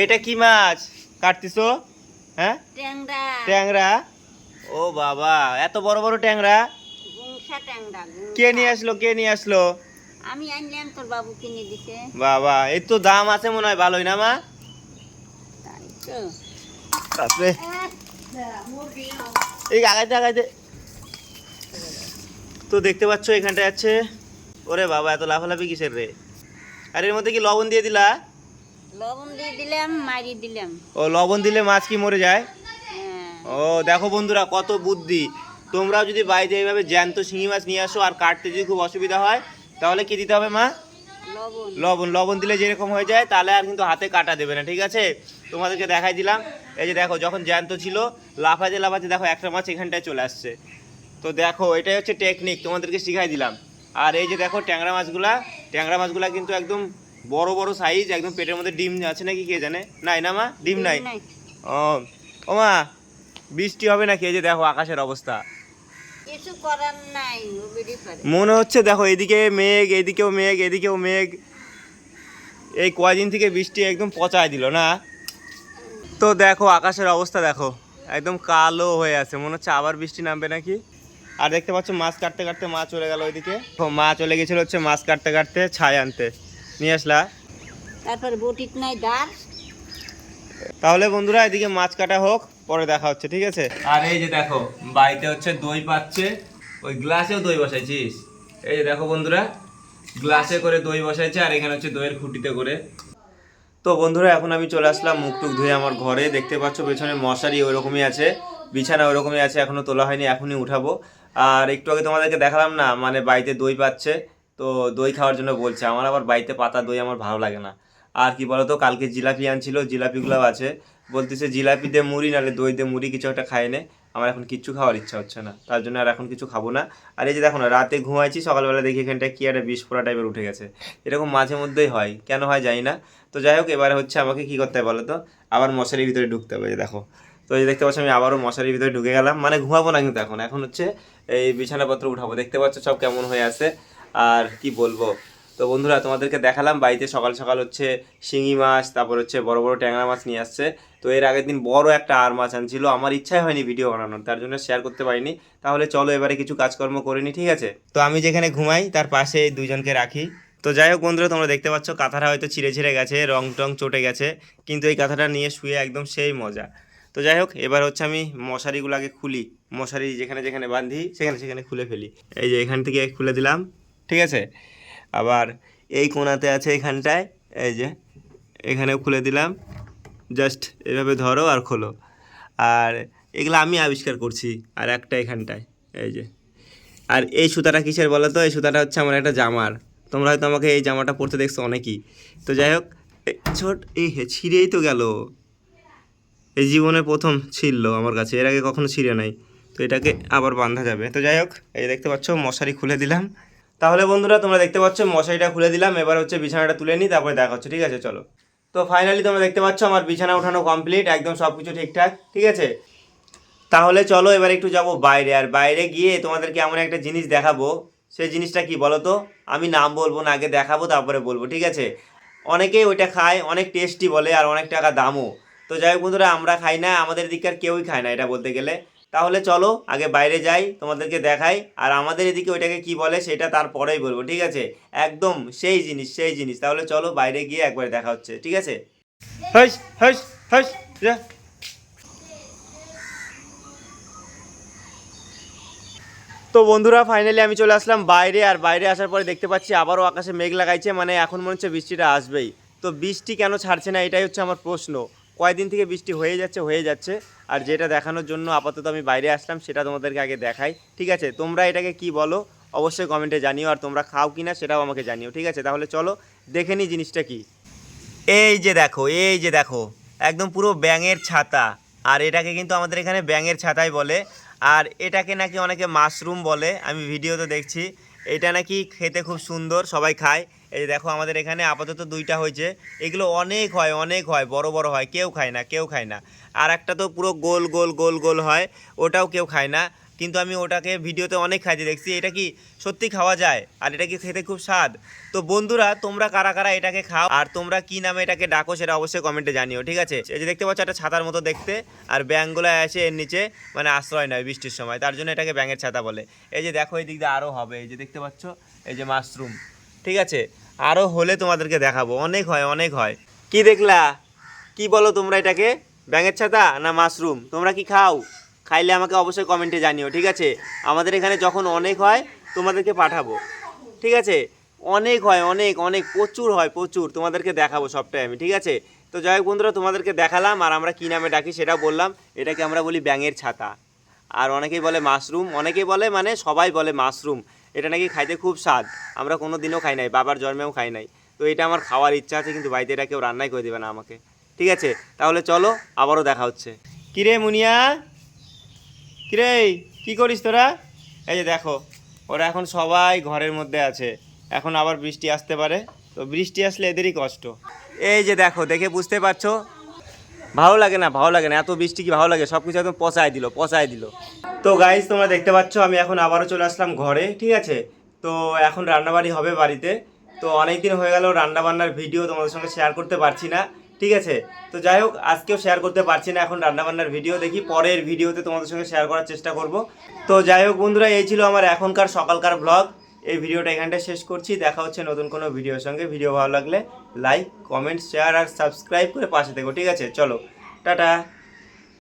এটা কি মাছ? কাটতিছো? হ্যাঁ? ট্যাংরা। ট্যাংরা? ও বাবা এত বড় বড় ট্যাংরা। কে নিয়ে আসলো কে নিয়ে আসলো? আমি আনলাম তোর বাবু কিনে দিছে। বাবা এই তো দাম আছে মনে হয় ভালোই না মা? তারপরে এই আগাইতে আগাইতে। তো দেখতে পাচ্ছ এখানটায় আছে। ওরে বাবা এত লাফালাফি কিসের রে? আর এর মধ্যে কি লবণ দিয়ে দিলা? লবণ দিয়ে দিলাম মারি দিলাম। ও লবণ দিলে মাছ কি মরে যায়? হ্যাঁ। ও দেখো বন্ধুরা কত বুদ্ধি। তোমরাও যদি বাড়িতে এইভাবে জ্যান্ত শিঙি মাছ নিয়ে আসো আর কাটতে যদি খুব অসুবিধা হয় তাহলে কি দিতে হবে মা? লবণ। লবণ। লবণ দিলে যেরকম হয়ে যায় তাহলে আর কিন্তু হাতে কাটা দেবে না ঠিক আছে? তোমাদেরকে দেখাই দিলাম। এই যে দেখো যখন জ্যান্ত ছিল লাফাতে লাফাতে দেখো একটা মাছ এখানটায় চলে আসছে। তো দেখো এটাই হচ্ছে টেকনিক তোমাদেরকে শিখাই দিলাম। আর এই যে দেখো ট্যাংরা মাছগুলা ট্যাংরা মাছগুলা কিন্তু একদম বড় বড় সাইজ একদম পেটের মধ্যে ডিম আছে নাকি কে জানে? নাই না মা? ডিম নাই? ও ও মা বৃষ্টি হবে নাকি? এই যে দেখো আকাশের অবস্থা। কিছু করার নাই মনে হচ্ছে দেখো এদিকে মেঘ এদিকেও মেঘ এদিকেও মেঘ। এই কয়দিন থেকে বৃষ্টি একদম পচায় দিল না? তো দেখো আকাশের অবস্থা দেখো একদম কালো হয়ে আছে। মনে হচ্ছে আবার বৃষ্টি নামবে নাকি? আর দেখতে পাচ্ছ মাছ কাটতে কাটতে মা চলে গেল ওইদিকে। মা চলে গেছিল হচ্ছে মাছ কাটতে কাটতে ছাই আনতে। নিয়ে আসলা। তারপর বটিত নাই দাঁড় তাহলে বন্ধুরা এদিকে মাছ কাটা হোক পরে দেখা হচ্ছে ঠিক আছে? আর এই যে দেখো বাড়িতে হচ্ছে দই পাচ্ছে ওই গ্লাসেও দই বসাইছিস। এই যে দেখো বন্ধুরা গ্লাসে করে দই বসাইছে আর এখানে হচ্ছে দইয়ের খুঁটিতে করে। তো বন্ধুরা এখন আমি চলে আসলাম মুখ টুক ধুয়ে আমার ঘরে। দেখতে পাচ্ছ পেছনে মশারি ওরকমই আছে বিছানা ওরকমই আছে এখনও তোলা হয়নি এখনই উঠাবো। আর একটু আগে তোমাদেরকে দেখালাম না মানে বাড়িতে দই পাচ্ছে। তো দই খাওয়ার জন্য বলছে। আমার আবার বাড়িতে পাতা দই আমার ভালো লাগে না। আর কি বলতো, কালকে জিলাপি আনছিল জিলাপিগুলো আছে। বলতেছে জিলাপি দিয়ে মুড়ি, নাহলে দই দিয়ে মুড়ি, কিছু একটা খায় নে। আমার এখন কিচ্ছু খাওয়ার ইচ্ছা হচ্ছে না। তার জন্য আর এখন কিছু খাব না। আর এই যে দেখো না, রাতে ঘুমাইছি, সকালবেলা দেখি এখানটা কি একটা বিষ পোড়া টাইপের উঠে গেছে। এরকম মাঝে মধ্যেই হয়। কেন হয় জানি না। তো যাই হোক, এবারে হচ্ছে আমাকে কী করতে হবে বলো তো? আবার মশারির ভিতরে ঢুকতে হবে দেখো। তো এই দেখতে পাচ্ছ, আমি আবারও মশারির ভিতরে ঢুকে গেলাম। মানে ঘুমাবো না কিন্তু এখন। এখন হচ্ছে এই বিছানাপত্র উঠাবো। দেখতে পাচ্ছ সব কেমন হয়ে আছে। আর কি বলব? তো বন্ধুরা, তোমাদেরকে দেখালাম বাড়িতে সকাল সকাল হচ্ছে শিঙি মাছ, তারপর হচ্ছে বড় বড় ট্যাংরা মাছ নিয়ে আসছে। তো এর আগের দিন বড় একটা আর মাছ আনছিল, আমার ইচ্ছাই হয়নি ভিডিও বানানোর, তার জন্য শেয়ার করতে পারিনি। তাহলে চলো এবারে কিছু কাজকর্ম করে নি, ঠিক আছে? তো আমি যেখানে ঘুমাই, তার পাশে দুজনকে রাখি। তো যাই হোক বন্ধুরা, তোমরা দেখতে পাচ্ছ কাঁথাটা হয়তো ছিঁড়ে ছিঁড়ে গেছে, রং টং চটে গেছে, কিন্তু এই কাঁথাটা নিয়ে শুয়ে একদম সেই মজা। তো যাই হোক, এবার হচ্ছে আমি মশারিগুলো আগে খুলি। মশারি যেখানে যেখানে বাঁধি সেখানে সেখানে খুলে ফেলি। এই যে এখান থেকে খুলে দিলাম। ঠিক আছে? আবার এই কোণাতে আছে এখানটায়, এই যে, এখানেও খুলে দিলাম। জাস্ট এভাবে ধরো আর খোলো। আর এগুলো আমি আবিষ্কার করছি, আর একটা এখানটায়, এই যে। আর এই সুতাটা কিসের বলো তো? এই সুতাটা হচ্ছে আমার একটা জামার। তোমরা হয়তো আমাকে এই জামাটা পরতে দেখছ অনেকই। তো যাই হোক ছোট, এই হে, ছিঁড়েই তো গেল। এই জীবনে প্রথম ছিঁড়লো আমার কাছে, এর আগে কখনো ছিঁড়ে নাই। তো এটাকে আবার বাঁধা যাবে। তো যাই হোক, এই দেখতে পাচ্ছ, মশারি খুলে দিলাম। তাহলে বন্ধুরা, তোমরা দেখতে পাচ্ছ, মশারিটা খুলে দিলাম। এবার হচ্ছে বিছানাটা তুলে নিই, তারপরে দেখা হচ্ছে। ঠিক আছে, চলো। তো ফাইনালি তোমরা দেখতে পাচ্ছ, আমার বিছানা ওঠানো কমপ্লিট একদম সব কিছু ঠিকঠাক। ঠিক আছে? তাহলে চলো, এবার একটু যাব বাইরে। আর বাইরে গিয়ে তোমাদেরকে এমন একটা জিনিস দেখাবো। সেই জিনিসটা কি বলো তো আমি নাম বলব না, আগে দেখাবো, তারপরে বলব। ঠিক আছে? অনেকেই ওইটা খায়, অনেক টেস্টি বলে, আর অনেক টাকা দামও। তো যাই হোক বন্ধুরা, আমরা খাই না, আমাদের দিককার কেউই খায় না এটা বলতে গেলে। তাহলে চলো আগে বাইরে যাই, তোমাদেরকে দেখাই। আর আমাদের এদিকে ওইটাকে কি বলে সেটা তারপরেই বলব, ঠিক আছে? একদম সেই জিনিস সেই জিনিস। তাহলে চলো বাইরে গিয়ে একবার দেখা হচ্ছে, ঠিক আছে? যা তো বন্ধুরা ফাইনালি আমি চলে আসলাম বাইরে, আর বাইরে আসার পরে দেখতে পাচ্ছি আবারও আকাশে মেঘ লাগাইছে মানে এখন মনে হচ্ছে বৃষ্টিটা আসবেই। তো বৃষ্টি কেন ছাড়ছে না, এটাই হচ্ছে আমার প্রশ্ন। কয়দিন থেকে বৃষ্টি হয়ে যাচ্ছে হয়ে যাচ্ছে। আর যেটা দেখানোর জন্য আপাতত আমি বাইরে আসলাম, সেটা তোমাদেরকে আগে দেখাই। ঠিক আছে? তোমরা এটাকে কি বলো? অবশ্যই কমেন্টে জানিও, আর তোমরা খাও কি না সেটাও আমাকে জানিও, ঠিক আছে? তাহলে চলো, দেখে নিই জিনিসটা কি। এই যে দেখো, এই যে দেখো, একদম পুরো ব্যাঙের ছাতা। আর এটাকে কিন্তু আমাদের এখানে ব্যাঙের ছাতাই বলে। আর এটাকে নাকি অনেকে মাশরুম বলে, আমি ভিডিওতে দেখছি। এটা নাকি খেতে খুব সুন্দর, সবাই খায়। এই যে দেখো আমাদের এখানে আপাতত দুইটা হয়েছে। এগুলো অনেক হয় অনেক হয়, বড় বড় হয়, কেউ খায় না, কেউ খায় না। আর একটা তো পুরো গোল গোল গোল গোল হয়, ওটাও কেউ খায় না। কিন্তু আমি ওটাকে ভিডিওতে অনেক খাইতে দেখছি এটা কি সত্যি খাওয়া যায়? আর এটা কি খেতে খুব স্বাদ? তো বন্ধুরা, তোমরা কারা কারা এটাকে খাও আর তোমরা কি নামে এটাকে ডাকো সেটা অবশ্যই কমেন্টে জানিও, ঠিক আছে? এই যে দেখতে পাচ্ছ একটা ছাতার মতো দেখতে, আর ব্যাঙগুলো আসে এর নিচে মানে আশ্রয় নয় বৃষ্টির সময়, তার জন্য এটাকে ব্যাঙের ছাতা বলে। এই যে দেখো এই দিক দিয়ে আরও হবে, এই যে দেখতে পাচ্ছ, এই যে মাশরুম। ঠিক আছে? আরও হলে তোমাদেরকে দেখাবো। অনেক হয় অনেক হয়। কি দেখলা? কি বলো তোমরা এটাকে? ব্যাঙের ছাতা না মাশরুম? তোমরা কি খাও? খাইলে আমাকে অবশ্যই কমেন্টে জানিও, ঠিক আছে? আমাদের এখানে যখন অনেক হয়, তোমাদেরকে পাঠাবো। ঠিক আছে? অনেক হয়, অনেক অনেক, প্রচুর হয়, প্রচুর। তোমাদেরকে দেখাবো সবটাই আমি, ঠিক আছে? তো যাই হোক বন্ধুরা, তোমাদেরকে দেখালাম আর আমরা কী নামে ডাকি সেটা বললাম। এটাকে আমরা বলি ব্যাঙের ছাতা। আর অনেকেই বলে মাশরুম, অনেকেই বলে মানে সবাই বলে মাশরুম। এটা নাকি খাইতে খুব স্বাদ। আমরা কোনো দিনও খাই নাই, বাবার জন্মেও খাই নাই। তো এটা আমার খাওয়ার ইচ্ছা আছে, কিন্তু বাড়িতে এটা কেউ রান্নাই করে দেবে না আমাকে। ঠিক আছে, তাহলে চলো, আবারও দেখা হচ্ছে। কিরে মুনিয়া? কিরে, কি করিস তোরা? এই যে দেখো, ওরা এখন সবাই ঘরের মধ্যে আছে। এখন আবার বৃষ্টি আসতে পারে, তো বৃষ্টি আসলে এদেরই কষ্ট। এই যে দেখো, দেখে বুঝতে পারছ ভালো লাগে না, ভালো লাগে না, এত বৃষ্টি কি ভালো লাগে? সব কিছু একদম পচায় দিল পচায় দিল। তো গাইজ তোমরা দেখতে পাচ্ছ, আমি এখন আবারও চলে আসলাম ঘরে, ঠিক আছে? তো এখন রান্নাবাড়ি হবে বাড়িতে। তো অনেক দিন হয়ে গেল রান্নাবান্নার ভিডিও তোমাদের সঙ্গে শেয়ার করতে পারছি না, ঠিক আছে? তো যাই হোক, আজকেও শেয়ার করতে পারছি না এখন রান্নাবান্নার ভিডিও দেখি পরের ভিডিওতে তোমাদের সঙ্গে শেয়ার করার চেষ্টা করব। তো যাই হোক বন্ধুরা, এই ছিল আমার এখনকার সকালকার ব্লগ এই ভিডিওটা এখানটা শেষ করছি, দেখা হচ্ছে নতুন কোনো ভিডিওর সঙ্গে। ভিডিও ভালো লাগলে লাইক কমেন্ট শেয়ার আর সাবস্ক্রাইব করে পাশে থেকো ঠিক আছে? চলো টাটা।